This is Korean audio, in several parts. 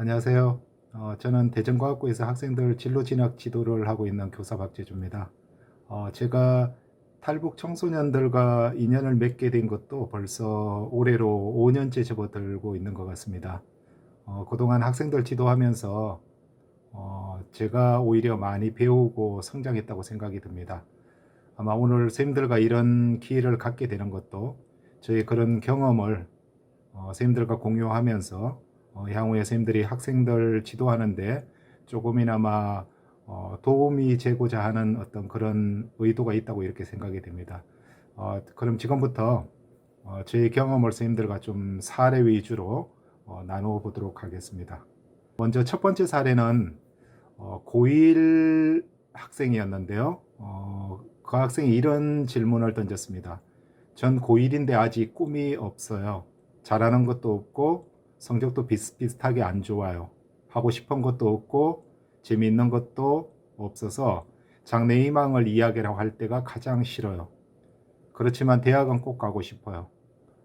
안녕하세요. 어, 저는 대전과학고에서 학생들 진로 진학 지도를 하고 있는 교사 박재주입니다. 어, 제가 탈북 청소년들과 인연을 맺게 된 것도 벌써 올해로 5년째 접어들고 있는 것 같습니다. 어, 그동안 학생들 지도하면서 어, 제가 오히려 많이 배우고 성장했다고 생각이 듭니다. 아마 오늘 쌤들과 이런 기회를 갖게 되는 것도 저의 그런 경험을 어, 쌤들과 공유하면서 어, 향후에 쌤들이 학생들 지도하는데 조금이나마 어, 도움이 되고자 하는 어떤 그런 의도가 있다고 이렇게 생각이 됩니다. 어, 그럼 지금부터 어, 저의 경험을 쌤들과 좀 사례 위주로 어, 나누어 보도록 하겠습니다. 먼저 첫 번째 사례는 어, 고1 학생이었는데요. 어, 그 학생이 이런 질문을 던졌습니다. 전 고1인데 아직 꿈이 없어요. 잘하는 것도 없고 성적도 비슷비슷하게 안 좋아요. 하고 싶은 것도 없고 재미있는 것도 없어서 장래 희망을 이야기라고 할 때가 가장 싫어요. 그렇지만 대학은 꼭 가고 싶어요.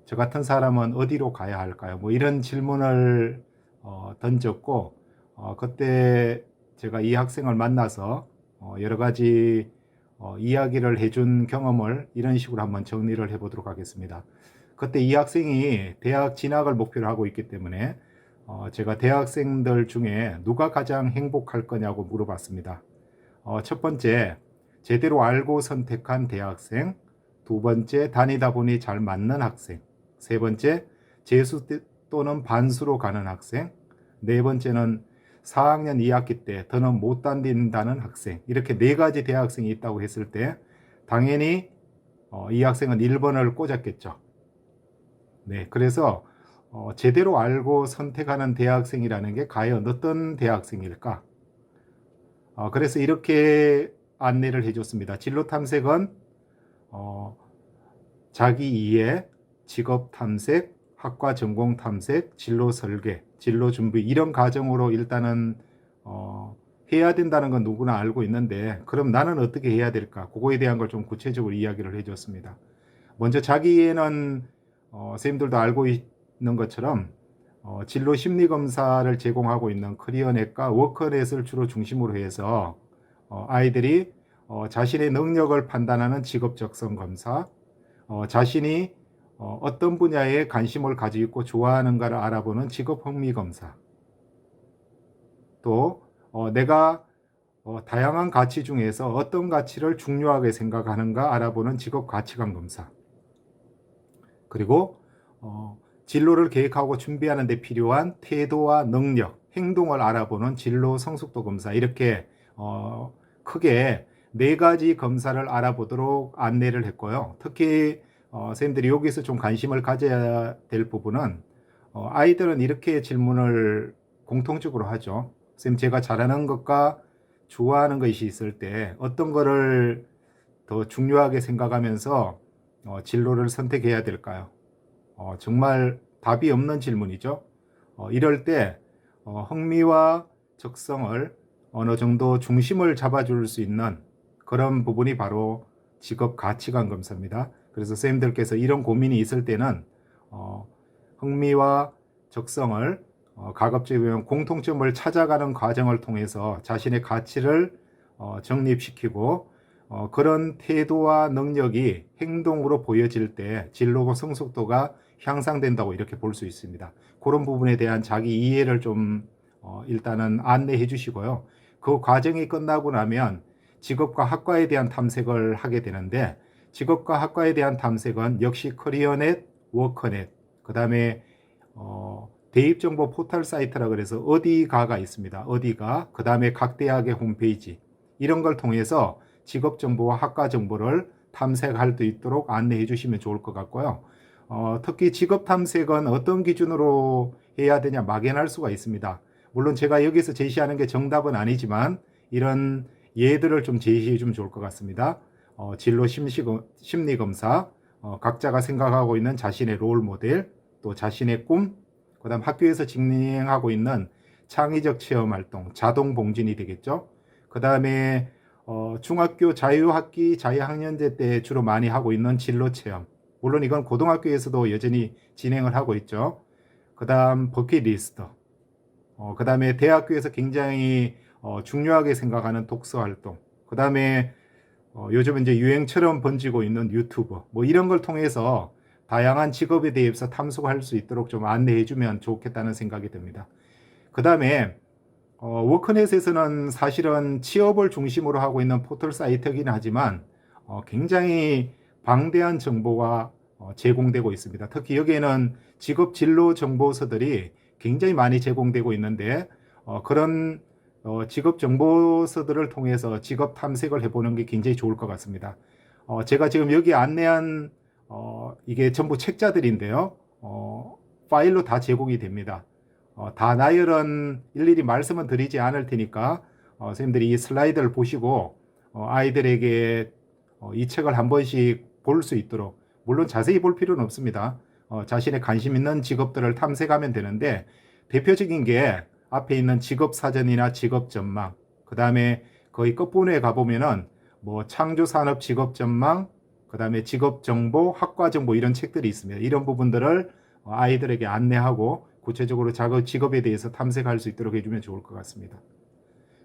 저 같은 사람은 어디로 가야 할까요? 뭐 이런 질문을 어, 던졌고 어, 그때 제가 이 학생을 만나서 어, 여러 가지 어, 이야기를 해준 경험을 이런 식으로 한번 정리를 해보도록 하겠습니다. 그때 이 학생이 대학 진학을 목표로 하고 있기 때문에 어, 제가 대학생들 중에 누가 가장 행복할 거냐고 물어봤습니다. 어, 첫 번째, 제대로 알고 선택한 대학생. 두 번째, 다니다 보니 잘 맞는 학생. 세 번째, 재수 또는 반수로 가는 학생. 네 번째는 4학년 2학기 때 더는 못 다닌다는 학생. 이렇게 네 가지 대학생이 있다고 했을 때, 당연히 어, 이 학생은 1번을 꽂았겠죠. 네, 그래서 어, 제대로 알고 선택하는 대학생이라는 게 과연 어떤 대학생일까? 어, 그래서 이렇게 안내를 해줬습니다. 진로 탐색은 어, 자기 이해, 직업 탐색, 학과 전공 탐색, 진로 설계, 진로 준비 이런 과정으로 일단은 어, 해야 된다는 건 누구나 알고 있는데 그럼 나는 어떻게 해야 될까? 그거에 대한 걸 좀 구체적으로 이야기를 해줬습니다. 먼저 자기 이해는 어, 선생님들도 알고 있는 것처럼 어, 진로 심리 검사를 제공하고 있는 커리어넷과 워커넷을 주로 중심으로 해서 어, 아이들이 어, 자신의 능력을 판단하는 직업 적성 검사, 어, 자신이 어, 어떤 분야에 관심을 가지고 있고 좋아하는가를 알아보는 직업 흥미 검사, 또 어, 내가 어, 다양한 가치 중에서 어떤 가치를 중요하게 생각하는가 알아보는 직업 가치관 검사, 그리고 어, 진로를 계획하고 준비하는 데 필요한 태도와 능력, 행동을 알아보는 진로 성숙도 검사 이렇게 어, 크게 네 가지 검사를 알아보도록 안내를 했고요. 특히 어, 선생님들이 여기서 좀 관심을 가져야 될 부분은 어, 아이들은 이렇게 질문을 공통적으로 하죠. 선생님 제가 잘하는 것과 좋아하는 것이 있을 때 어떤 거를 더 중요하게 생각하면서 어, 진로를 선택해야 될까요? 어, 정말 답이 없는 질문이죠. 어, 이럴 때 어, 흥미와 적성을 어느 정도 중심을 잡아줄 수 있는 그런 부분이 바로 직업 가치관 검사입니다. 그래서 선생님들께서 이런 고민이 있을 때는 어, 흥미와 적성을 어, 가급적 이면 공통점을 찾아가는 과정을 통해서 자신의 가치를 어, 정립시키고 어, 그런 태도와 능력이 행동으로 보여질 때 진로 성숙도가 향상된다고 이렇게 볼 수 있습니다. 그런 부분에 대한 자기 이해를 좀 어, 일단은 안내해 주시고요. 그 과정이 끝나고 나면 직업과 학과에 대한 탐색을 하게 되는데 직업과 학과에 대한 탐색은 역시 커리어넷, 워커넷, 그 다음에 어, 대입정보 포털 사이트라 그래서 어디가가 있습니다. 어디가, 그 다음에 각 대학의 홈페이지 이런 걸 통해서 직업 정보와 학과 정보를 탐색할 수 있도록 안내해 주시면 좋을 것 같고요. 어, 특히 직업 탐색은 어떤 기준으로 해야 되냐 막연할 수가 있습니다. 물론 제가 여기서 제시하는 게 정답은 아니지만 이런 예들을 좀 제시해 주면 좋을 것 같습니다. 어, 진로 심리 검사, 어, 각자가 생각하고 있는 자신의 롤 모델, 또 자신의 꿈, 그다음 학교에서 진행하고 있는 창의적 체험 활동, 자동 봉진이 되겠죠. 그 다음에 어, 중학교 자유학기, 자유학년제 때 주로 많이 하고 있는 진로 체험. 물론 이건 고등학교에서도 여전히 진행을 하고 있죠. 그 다음 버킷리스트. 어, 그 다음에 대학교에서 굉장히 어, 중요하게 생각하는 독서 활동, 그 다음에 어, 요즘 이제 유행처럼 번지고 있는 유튜브, 뭐 이런 걸 통해서 다양한 직업에 대해서 탐색할 수 있도록 좀 안내해 주면 좋겠다는 생각이 듭니다. 그 다음에 어, 워크넷에서는 사실은 취업을 중심으로 하고 있는 포털 사이트이긴 하지만 어, 굉장히 방대한 정보가 어, 제공되고 있습니다. 특히 여기에는 직업 진로 정보서들이 굉장히 많이 제공되고 있는데 어, 그런 어, 직업 정보서들을 통해서 직업 탐색을 해보는 게 굉장히 좋을 것 같습니다. 어, 제가 지금 여기 안내한 어, 이게 전부 책자들인데요. 어, 파일로 다 제공이 됩니다. 어, 다 나열은 일일이 말씀은 드리지 않을 테니까 어, 선생님들이 이 슬라이드를 보시고 어, 아이들에게 어, 이 책을 한 번씩 볼 수 있도록 물론 자세히 볼 필요는 없습니다. 어, 자신의 관심 있는 직업들을 탐색하면 되는데 대표적인 게 앞에 있는 직업 사전이나 직업 전망 그 다음에 거의 끝부분에 가보면은 뭐 창조 산업 직업 전망 그 다음에 직업 정보 학과 정보 이런 책들이 있습니다. 이런 부분들을 어, 아이들에게 안내하고 구체적으로 자기 직업에 대해서 탐색할 수 있도록 해주면 좋을 것 같습니다.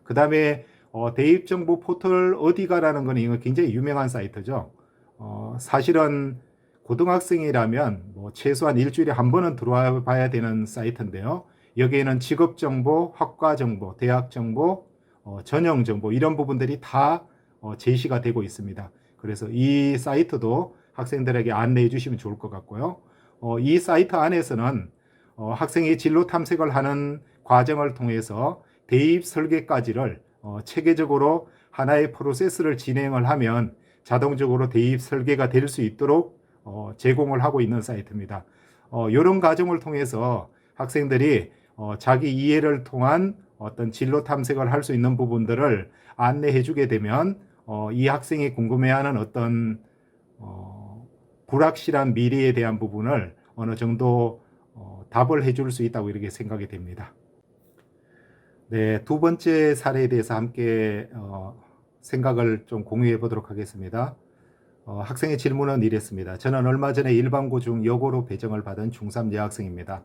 그 다음에 어, 대입정보 포털 어디가라는 거는 이거 굉장히 유명한 사이트죠. 어, 사실은 고등학생이라면 뭐 최소한 일주일에 한 번은 들어와 봐야 되는 사이트인데요. 여기에는 직업 정보, 학과 정보, 대학 정보, 어, 전형 정보 이런 부분들이 다 어, 제시가 되고 있습니다. 그래서 이 사이트도 학생들에게 안내해 주시면 좋을 것 같고요. 어, 이 사이트 안에서는 어, 학생이 진로 탐색을 하는 과정을 통해서 대입 설계까지를 어, 체계적으로 하나의 프로세스를 진행을 하면 자동적으로 대입 설계가 될 수 있도록 어, 제공을 하고 있는 사이트입니다. 어, 이런 과정을 통해서 학생들이 어, 자기 이해를 통한 어떤 진로 탐색을 할 수 있는 부분들을 안내해 주게 되면 어, 이 학생이 궁금해하는 어떤 어, 불확실한 미래에 대한 부분을 어느 정도 어, 답을 해줄 수 있다고 이렇게 생각이 됩니다. 네, 두 번째 사례에 대해서 함께 어, 생각을 좀 공유해 보도록 하겠습니다. 어, 학생의 질문은 이랬습니다. 저는 얼마 전에 일반고 중 여고로 배정을 받은 중3 여학생입니다.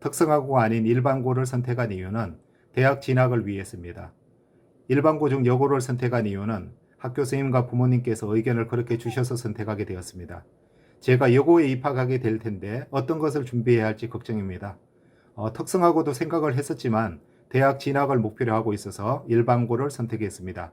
특성화고가 아닌 일반고를 선택한 이유는 대학 진학을 위해서입니다. 일반고 중 여고를 선택한 이유는 학교 선생님과 부모님께서 의견을 그렇게 주셔서 선택하게 되었습니다. 제가 여고에 입학하게 될 텐데 어떤 것을 준비해야 할지 걱정입니다. 어, 특성화고도 생각을 했었지만 대학 진학을 목표로 하고 있어서 일반고를 선택했습니다.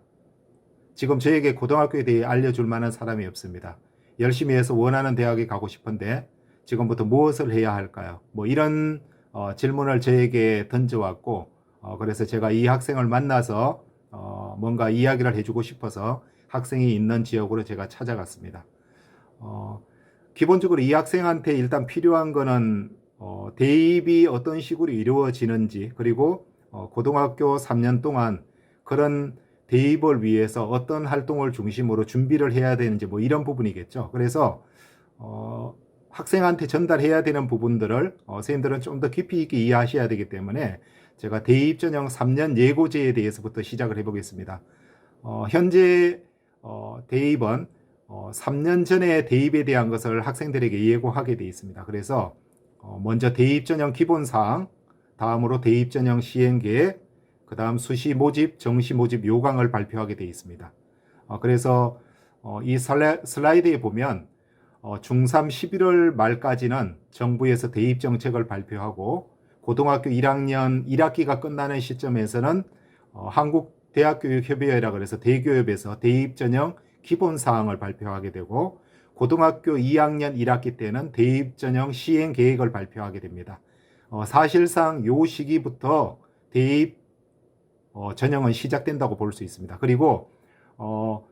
지금 저에게 고등학교에 대해 알려줄 만한 사람이 없습니다. 열심히 해서 원하는 대학에 가고 싶은데 지금부터 무엇을 해야 할까요? 뭐 이런 어, 질문을 저에게 던져왔고 어, 그래서 제가 이 학생을 만나서 어, 뭔가 이야기를 해주고 싶어서 학생이 있는 지역으로 제가 찾아갔습니다. 어, 기본적으로 이 학생한테 일단 필요한 거는 어, 대입이 어떤 식으로 이루어지는지 그리고 어, 고등학교 3년 동안 그런 대입을 위해서 어떤 활동을 중심으로 준비를 해야 되는지 뭐 이런 부분이겠죠. 그래서 어, 학생한테 전달해야 되는 부분들을 어, 선생님들은 좀 더 깊이 있게 이해하셔야 되기 때문에 제가 대입 전형 3년 예고제에 대해서부터 시작을 해보겠습니다. 어, 현재 어, 대입은 어, 3년 전에 대입에 대한 것을 학생들에게 예고하게 되어 있습니다. 그래서 어, 먼저 대입 전형 기본 사항, 다음으로 대입 전형 시행 계획, 그 다음 수시 모집, 정시 모집 요강을 발표하게 되어 있습니다. 어, 그래서 어, 이 슬라, 슬라이드에 보면 어, 중3 11월 말까지는 정부에서 대입 정책을 발표하고 고등학교 1학년 1학기가 끝나는 시점에서는 어, 한국대학교육협의회라 그래서 대교협에서 대입 전형 기본 사항을 발표하게 되고 고등학교 2학년 1학기 때는 대입 전형 시행 계획을 발표하게 됩니다. 어, 사실상 요 시기부터 대입 어, 전형은 시작된다고 볼 수 있습니다. 그리고 어,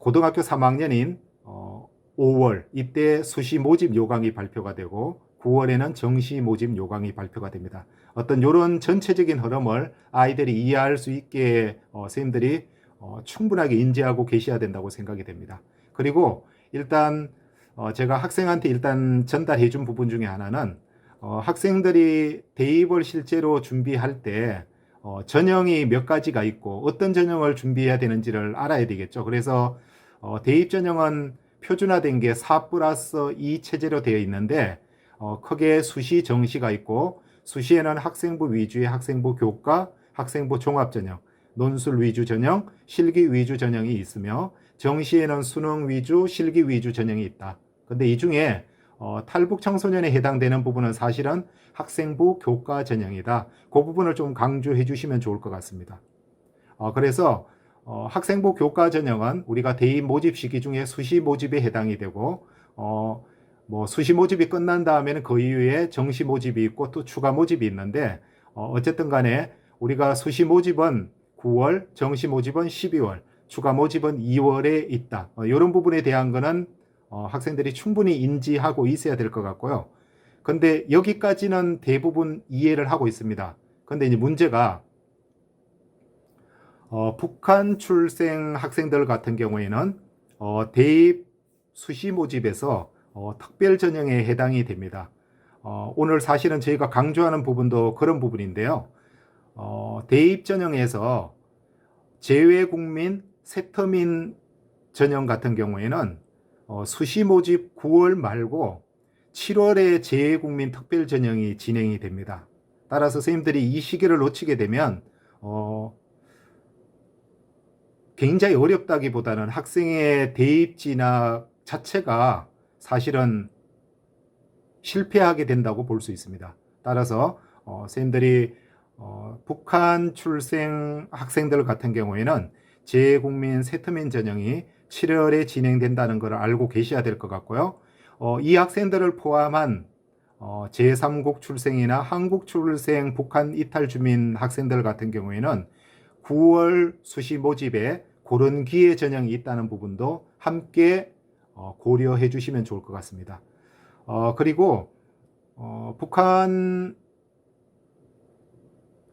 고등학교 3학년인 어, 5월 이때 수시 모집 요강이 발표가 되고 9월에는 정시 모집 요강이 발표가 됩니다. 어떤 이런 전체적인 흐름을 아이들이 이해할 수 있게 어, 선생님들이 어, 충분하게 인지하고 계셔야 된다고 생각이 됩니다. 그리고 일단 어, 제가 학생한테 일단 전달해 준 부분 중에 하나는 어, 학생들이 대입을 실제로 준비할 때 어, 전형이 몇 가지가 있고 어떤 전형을 준비해야 되는지를 알아야 되겠죠. 그래서 어, 대입 전형은 표준화된 게 4 플러스 2 체제로 되어 있는데 어, 크게 수시 정시가 있고 수시에는 학생부 위주의 학생부 교과, 학생부 종합 전형, 논술 위주 전형, 실기 위주 전형이 있으며 정시에는 수능 위주, 실기 위주 전형이 있다. 근데 이 중에 어, 탈북 청소년에 해당되는 부분은 사실은 학생부 교과 전형이다. 그 부분을 좀 강조해 주시면 좋을 것 같습니다. 어, 그래서 어, 학생부 교과 전형은 우리가 대입 모집 시기 중에 수시 모집에 해당이 되고 어, 뭐 수시 모집이 끝난 다음에는 그 이후에 정시 모집이 있고 또 추가 모집이 있는데 어, 어쨌든 간에 우리가 수시 모집은 9월, 정시 모집은 12월, 추가 모집은 2월에 있다. 어, 이런 부분에 대한 거는 어, 학생들이 충분히 인지하고 있어야 될 것 같고요. 근데 여기까지는 대부분 이해를 하고 있습니다. 근데 이제 문제가 어, 북한 출생 학생들 같은 경우에는 어, 대입 수시 모집에서 어, 특별 전형에 해당이 됩니다. 어, 오늘 사실은 저희가 강조하는 부분도 그런 부분인데요. 어, 대입 전형에서 재외국민 세터민 전형 같은 경우에는 어, 수시 모집 9월 말고 7월에 재외국민 특별 전형이 진행이 됩니다. 따라서 선생님들이 이 시기를 놓치게 되면 어, 굉장히 어렵다기보다는 학생의 대입 진학 자체가 사실은 실패하게 된다고 볼 수 있습니다. 따라서 어, 선생님들이 어, 북한 출생 학생들 같은 경우에는 재국민 세트민 전형이 7월에 진행된다는 것을 알고 계셔야 될 것 같고요. 어, 이 학생들을 포함한 어, 제3국 출생이나 한국 출생 북한 이탈 주민 학생들 같은 경우에는 9월 수시 모집에 그런 기회 전형이 있다는 부분도 함께 어, 고려해 주시면 좋을 것 같습니다. 어, 그리고 어, 북한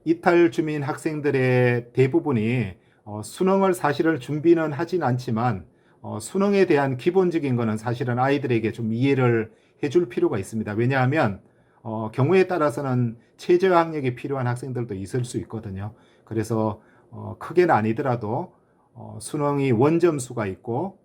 이탈 주민 학생들의 대부분이 어, 수능을 사실은 준비는 하진 않지만 어, 수능에 대한 기본적인 거는 사실은 아이들에게 좀 이해를 해줄 필요가 있습니다. 왜냐하면 어, 경우에 따라서는 최저 학력이 필요한 학생들도 있을 수 있거든요. 그래서 어, 크게는 아니더라도 어, 수능이 원점수가 있고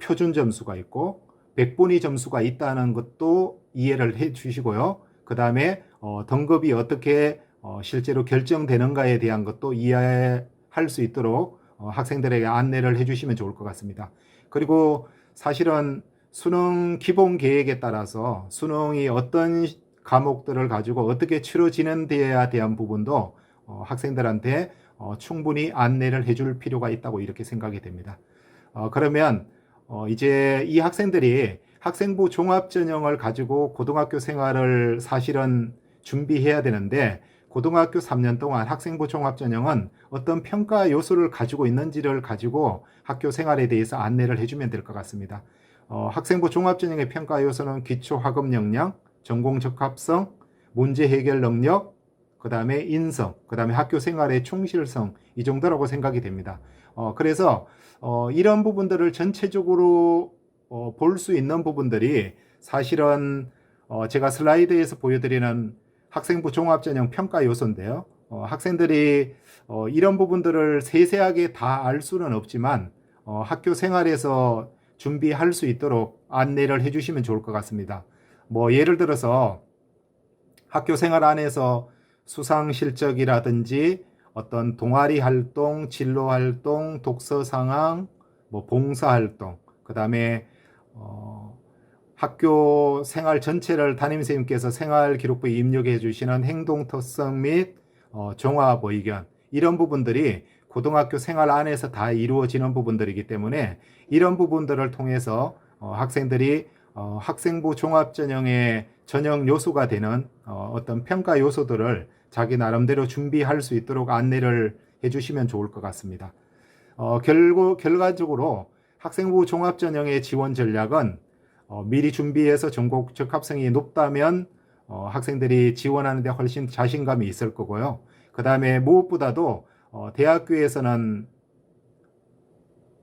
표준 점수가 있고 백분위 점수가 있다는 것도 이해를 해 주시고요. 그 다음에 어, 등급이 어떻게 어, 실제로 결정되는가에 대한 것도 이해할 수 있도록 어, 학생들에게 안내를 해주시면 좋을 것 같습니다. 그리고 사실은 수능 기본 계획에 따라서 수능이 어떤 과목들을 가지고 어떻게 치러지는 데에 대한 부분도 어, 학생들한테 어, 충분히 안내를 해줄 필요가 있다고 이렇게 생각이 됩니다. 어, 그러면 어, 이제 이 학생들이 학생부 종합 전형을 가지고 고등학교 생활을 사실은 준비해야 되는데 고등학교 3년 동안 학생부 종합 전형은 어떤 평가 요소를 가지고 있는지를 가지고 학교 생활에 대해서 안내를 해주면 될 것 같습니다. 어, 학생부 종합 전형의 평가 요소는 기초 학업 역량, 전공 적합성, 문제 해결 능력, 그 다음에 인성, 그 다음에 학교 생활의 충실성 이 정도라고 생각이 됩니다. 어, 그래서 어, 이런 부분들을 전체적으로 어, 볼 수 있는 부분들이 사실은 어, 제가 슬라이드에서 보여드리는 학생부 종합전형 평가 요소인데요. 어, 학생들이 어, 이런 부분들을 세세하게 다 알 수는 없지만 어, 학교 생활에서 준비할 수 있도록 안내를 해주시면 좋을 것 같습니다. 뭐 예를 들어서 학교 생활 안에서 수상 실적이라든지 어떤 동아리 활동, 진로 활동, 독서 상황, 뭐 봉사 활동, 그 다음에 어, 학교 생활 전체를 담임 선생님께서 생활 기록부에 입력해 주시는 행동 특성 및 어, 종합 의견 이런 부분들이 고등학교 생활 안에서 다 이루어지는 부분들이기 때문에 이런 부분들을 통해서 어, 학생들이 어, 학생부 종합 전형의 전형 요소가 되는 어, 어떤 평가 요소들을 자기 나름대로 준비할 수 있도록 안내를 해주시면 좋을 것 같습니다. 어, 결국 결과적으로 학생부 종합 전형의 지원 전략은 어, 미리 준비해서 전국 적합성이 높다면 어, 학생들이 지원하는 데 훨씬 자신감이 있을 거고요. 그 다음에 무엇보다도 어, 대학교에서는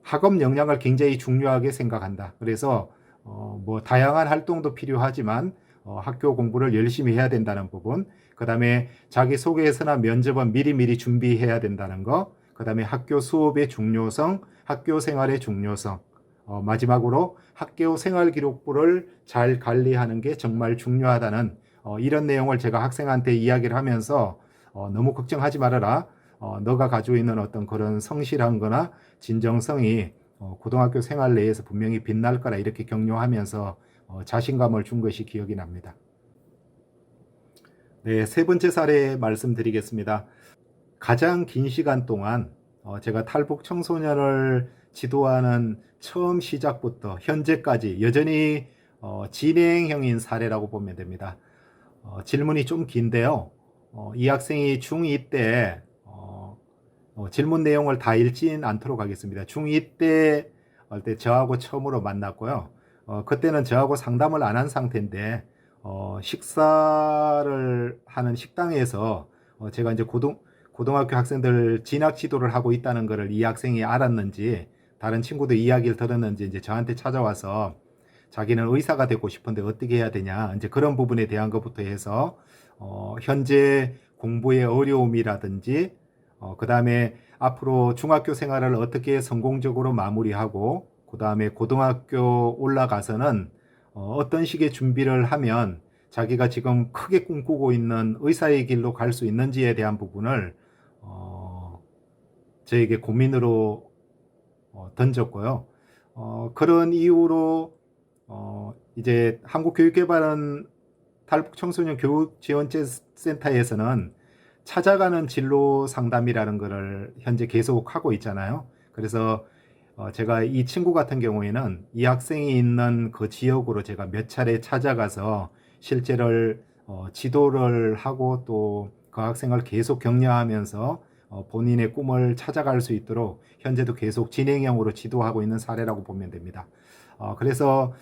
학업 역량을 굉장히 중요하게 생각한다. 그래서 어, 뭐 다양한 활동도 필요하지만 어, 학교 공부를 열심히 해야 된다는 부분, 그 다음에 자기 소개서나 면접은 미리 미리 준비해야 된다는 거, 그 다음에 학교 수업의 중요성, 학교 생활의 중요성, 어, 마지막으로 학교 생활 기록부를 잘 관리하는 게 정말 중요하다는 어, 이런 내용을 제가 학생한테 이야기를 하면서 어, 너무 걱정하지 말아라. 어, 너가 가지고 있는 어떤 그런 성실한 거나 진정성이 어, 고등학교 생활 내에서 분명히 빛날 거라 이렇게 격려하면서 어, 자신감을 준 것이 기억이 납니다. 네, 세 번째 사례 말씀드리겠습니다. 가장 긴 시간 동안 어, 제가 탈북 청소년을 지도하는 처음 시작부터 현재까지 여전히 어, 진행형인 사례라고 보면 됩니다. 어, 질문이 좀 긴데요. 어, 이 학생이 중2 때 어, 어, 질문 내용을 다 읽진 않도록 하겠습니다. 중2 때, 할때 저하고 처음으로 만났고요. 어, 그때는 저하고 상담을 안 한 상태인데 어, 식사를 하는 식당에서 어, 제가 이제 고등 고등학교 학생들 진학 지도를 하고 있다는 것을 이 학생이 알았는지 다른 친구들 이야기를 들었는지 이제 저한테 찾아와서 자기는 의사가 되고 싶은데 어떻게 해야 되냐 이제 그런 부분에 대한 것부터 해서 어, 현재 공부의 어려움이라든지 어, 그 다음에 앞으로 중학교 생활을 어떻게 성공적으로 마무리하고 그 다음에 고등학교 올라가서는 어, 어떤 식의 준비를 하면 자기가 지금 크게 꿈꾸고 있는 의사의 길로 갈 수 있는지에 대한 부분을 어, 저에게 고민으로 어, 던졌고요. 어, 그런 이유로 어, 이제 한국교육개발은 탈북 청소년 교육 지원센터에서는 찾아가는 진로 상담이라는 것을 현재 계속 하고 있잖아요. 그래서 어, 제가 이 친구 같은 경우에는 이 학생이 있는 그 지역으로 제가 몇 차례 찾아가서 실제를 어, 지도를 하고 또 그 학생을 계속 격려하면서 어, 본인의 꿈을 찾아갈 수 있도록 현재도 계속 진행형으로 지도하고 있는 사례라고 보면 됩니다. 어, 그래서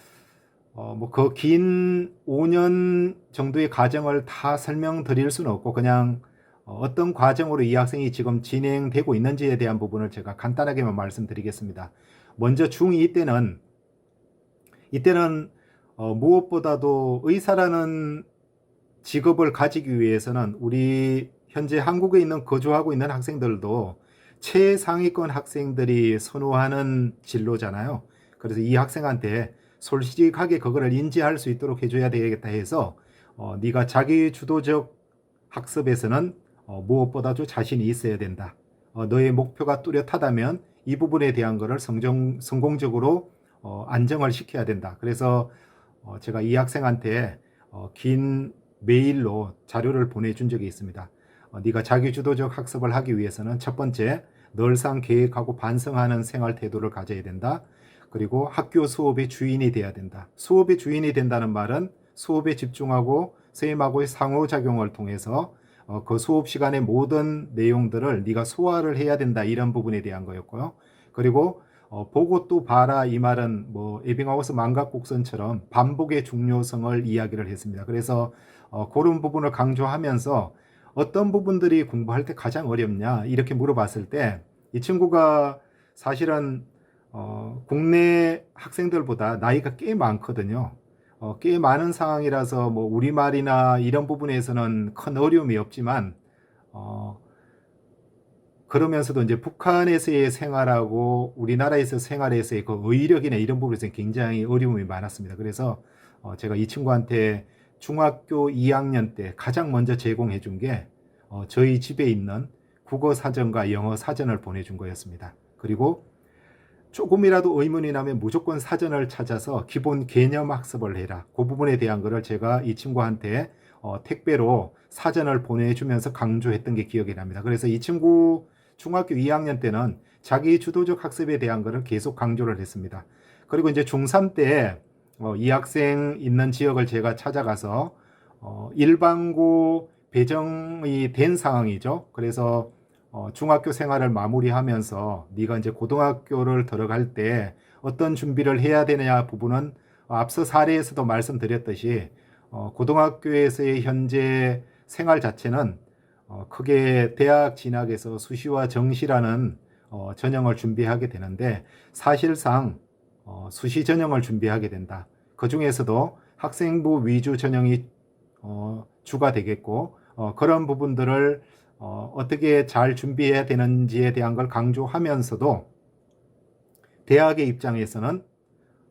어, 뭐그 긴 5년 정도의 과정을 다 설명드릴 수는 없고 그냥 어, 어떤 과정으로 이 학생이 지금 진행되고 있는지에 대한 부분을 제가 간단하게만 말씀드리겠습니다. 먼저 중2 때는 이때는 어, 무엇보다도 의사라는 직업을 가지기 위해서는 우리 현재 한국에 있는 거주하고 있는 학생들도 최상위권 학생들이 선호하는 진로잖아요. 그래서 이 학생한테 솔직하게 그거를 인지할 수 있도록 해줘야 되겠다 해서 어, 네가 자기 주도적 학습에서는 어, 무엇보다도 자신이 있어야 된다. 어, 너의 목표가 뚜렷하다면 이 부분에 대한 것을 성정, 성공적으로 어, 안정을 시켜야 된다. 그래서 어, 제가 이 학생한테 어, 긴 메일로 자료를 보내준 적이 있습니다. 어, 네가 자기주도적 학습을 하기 위해서는 첫 번째 늘상 계획하고 반성하는 생활 태도를 가져야 된다. 그리고 학교 수업의 주인이 돼야 된다. 수업의 주인이 된다는 말은 수업에 집중하고 선생님하고의 상호작용을 통해서 어, 그 수업 시간의 모든 내용들을 네가 소화를 해야 된다 이런 부분에 대한 거였고요. 그리고 어, 보고 또 봐라 이 말은 뭐 에빙하우스 망각곡선처럼 반복의 중요성을 이야기를 했습니다. 그래서 어, 그런 부분을 강조하면서 어떤 부분들이 공부할 때 가장 어렵냐 이렇게 물어봤을 때 이 친구가 사실은 어, 국내 학생들보다 나이가 꽤 많거든요. 어, 꽤 많은 상황이라서 뭐 우리말이나 이런 부분에서는 큰 어려움이 없지만 어, 그러면서도 이제 북한에서의 생활하고 우리나라에서 생활에서의 그 의력이나 이런 부분에서 굉장히 어려움이 많았습니다. 그래서 어, 제가 이 친구한테 중학교 2학년 때 가장 먼저 제공해 준게 어, 저희 집에 있는 국어 사전과 영어 사전을 보내준 거였습니다. 그리고 조금이라도 의문이 나면 무조건 사전을 찾아서 기본 개념 학습을 해라. 그 부분에 대한 거를 제가 이 친구한테 어, 택배로 사전을 보내주면서 강조했던 게 기억이 납니다. 그래서 이 친구 중학교 2학년 때는 자기 주도적 학습에 대한 거를 계속 강조를 했습니다. 그리고 이제 중3 때 어, 이 학생 있는 지역을 제가 찾아가서 어, 일반고 배정이 된 상황이죠. 그래서 어, 중학교 생활을 마무리하면서 네가 이제 고등학교를 들어갈 때 어떤 준비를 해야 되느냐 부분은 앞서 사례에서도 말씀드렸듯이 어, 고등학교에서의 현재 생활 자체는 어, 크게 대학 진학에서 수시와 정시라는 어, 전형을 준비하게 되는데 사실상 어, 수시 전형을 준비하게 된다. 그 중에서도 학생부 위주 전형이 어, 주가 되겠고 어, 그런 부분들을 어, 어떻게 잘 준비해야 되는지에 대한 걸 강조하면서도 대학의 입장에서는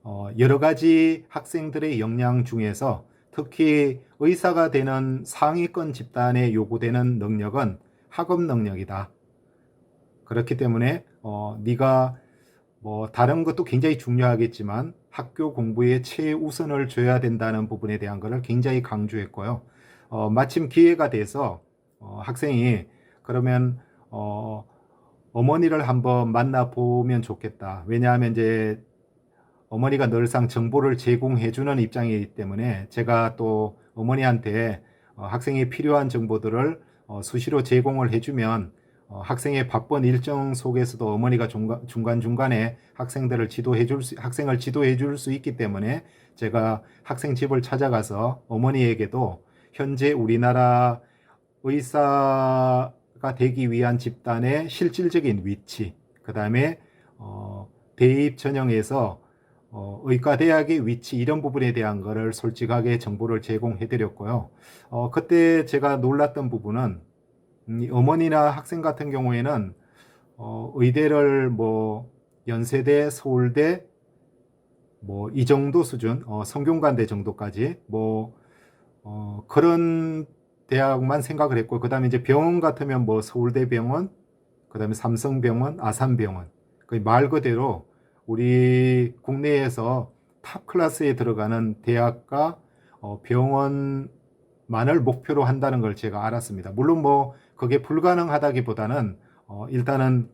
어, 여러 가지 학생들의 역량 중에서 특히 의사가 되는 상위권 집단에 요구되는 능력은 학업 능력이다. 그렇기 때문에 어, 네가 뭐 다른 것도 굉장히 중요하겠지만 학교 공부에 최우선을 줘야 된다는 부분에 대한 것을 굉장히 강조했고요. 어, 마침 기회가 돼서 어, 학생이 그러면 어, 어머니를 한번 만나 보면 좋겠다. 왜냐하면 이제 어머니가 늘상 정보를 제공해주는 입장이기 때문에 제가 또 어머니한테 어, 학생이 필요한 정보들을 어, 수시로 제공을 해주면 어, 학생의 바쁜 일정 속에서도 어머니가 중간, 중간중간에 학생들을 지도해 줄 수, 학생을 지도해 줄 수 있기 때문에 제가 학생 집을 찾아가서 어머니에게도 현재 우리나라 의사가 되기 위한 집단의 실질적인 위치, 그 다음에 어, 대입 전형에서 어, 의과대학의 위치 이런 부분에 대한 거를 솔직하게 정보를 제공해 드렸고요. 어, 그때 제가 놀랐던 부분은 어머니나 학생 같은 경우에는 어, 의대를 뭐 연세대, 서울대 뭐 이 정도 수준, 어, 성균관대 정도까지 뭐 어, 그런 대학만 생각을 했고 그다음에 이제 병원 같으면 뭐 서울대 병원, 그다음에 삼성병원, 아산병원 그말 그대로 우리 국내에서 탑 클래스에 들어가는 대학과 어, 병원만을 목표로 한다는 걸 제가 알았습니다. 물론 뭐 그게 불가능하다기보다는 어, 일단은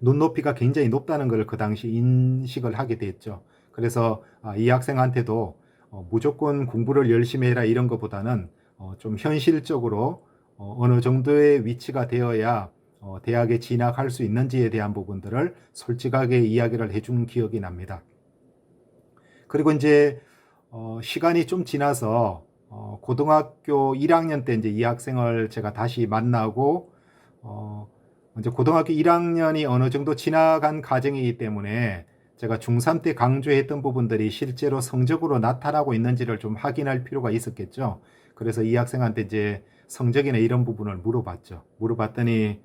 눈높이가 굉장히 높다는 걸 그 당시 인식을 하게 됐죠. 그래서 아, 이 학생한테도 어, 무조건 공부를 열심히 해라 이런 것보다는 어, 좀 현실적으로 어, 어느 정도의 위치가 되어야 어, 대학에 진학할 수 있는지에 대한 부분들을 솔직하게 이야기를 해준 기억이 납니다. 그리고 이제 어, 시간이 좀 지나서 어, 고등학교 1학년 때 이제 이 학생을 제가 다시 만나고 어, 이제 고등학교 1학년이 어느 정도 지나간 과정이기 때문에 제가 중3 때 강조했던 부분들이 실제로 성적으로 나타나고 있는지를 좀 확인할 필요가 있었겠죠. 그래서 이 학생한테 이제 성적이나 이런 부분을 물어봤죠. 물어봤더니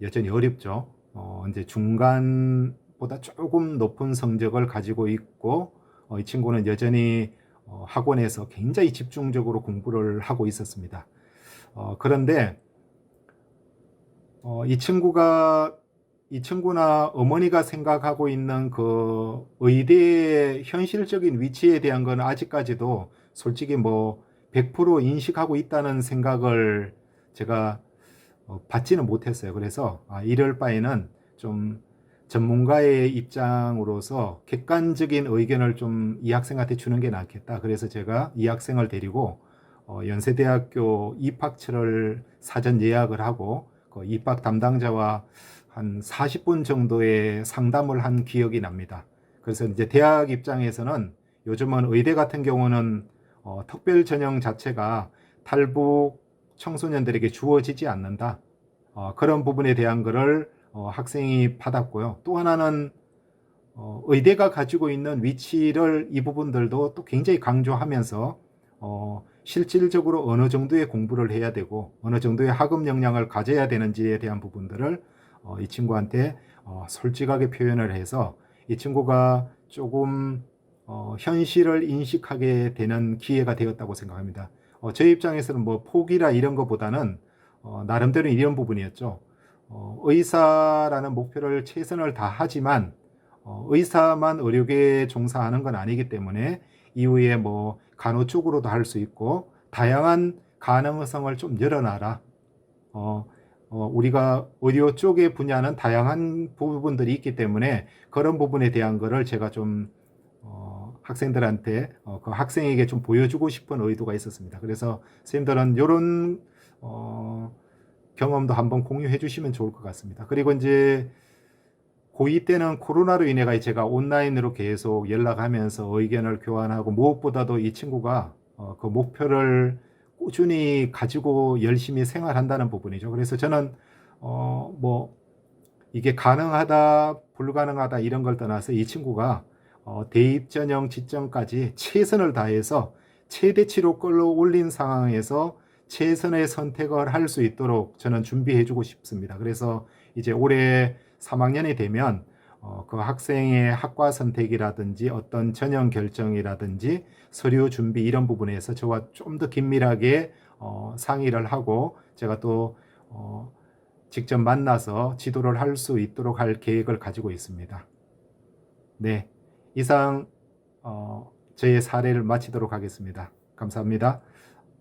여전히 어렵죠. 어, 이제 중간보다 조금 높은 성적을 가지고 있고, 어, 이 친구는 여전히 어, 학원에서 굉장히 집중적으로 공부를 하고 있었습니다. 어, 그런데 어, 이 친구가 이 친구나 어머니가 생각하고 있는 그 의대의 현실적인 위치에 대한 건 아직까지도 솔직히 뭐 100% 인식하고 있다는 생각을 제가 어, 받지는 못했어요. 그래서 아, 이럴 바에는 좀 전문가의 입장으로서 객관적인 의견을 좀 이 학생한테 주는 게 낫겠다. 그래서 제가 이 학생을 데리고 어, 연세대학교 입학처를 사전 예약을 하고 그 입학 담당자와 한 40분 정도의 상담을 한 기억이 납니다. 그래서 이제 대학 입장에서는 요즘은 의대 같은 경우는 어, 특별 전형 자체가 탈북 청소년들에게 주어지지 않는다. 어, 그런 부분에 대한 것을 어, 학생이 받았고요. 또 하나는 어, 의대가 가지고 있는 위치를 이 부분들도 또 굉장히 강조하면서 어, 실질적으로 어느 정도의 공부를 해야 되고 어느 정도의 학업 역량을 가져야 되는지에 대한 부분들을 어, 이 친구한테 어, 솔직하게 표현을 해서 이 친구가 조금 어, 현실을 인식하게 되는 기회가 되었다고 생각합니다. 어, 제 입장에서는 뭐 포기라 이런 것보다는 어, 나름대로 이런 부분이었죠. 어, 의사라는 목표를 최선을 다하지만 어, 의사만 의료계에 종사하는 건 아니기 때문에 이후에 뭐 간호 쪽으로도 할 수 있고 다양한 가능성을 좀 열어놔라. 어, 어, 우리가 의료 쪽의 분야는 다양한 부분들이 있기 때문에 그런 부분에 대한 거를 제가 좀 어, 학생들한테 어, 그 학생에게 좀 보여주고 싶은 의도가 있었습니다. 그래서 선생님들은 이런 어, 경험도 한번 공유해 주시면 좋을 것 같습니다. 그리고 이제 고2 때는 코로나로 인해 제가 온라인으로 계속 연락하면서 의견을 교환하고 무엇보다도 이 친구가 어, 그 목표를 꾸준히 가지고 열심히 생활한다는 부분이죠. 그래서 저는 어, 뭐 이게 가능하다, 불가능하다 이런 걸 떠나서 이 친구가 어, 대입 전형 지점까지 최선을 다해서 최대치로 끌어올린 상황에서 최선의 선택을 할 수 있도록 저는 준비해 주고 싶습니다. 그래서 이제 올해 3학년이 되면 어, 그 학생의 학과 선택이라든지 어떤 전형 결정이라든지 서류 준비 이런 부분에서 저와 좀 더 긴밀하게 어, 상의를 하고 제가 또 어, 직접 만나서 지도를 할 수 있도록 할 계획을 가지고 있습니다. 네, 이상 어, 저의 사례를 마치도록 하겠습니다. 감사합니다.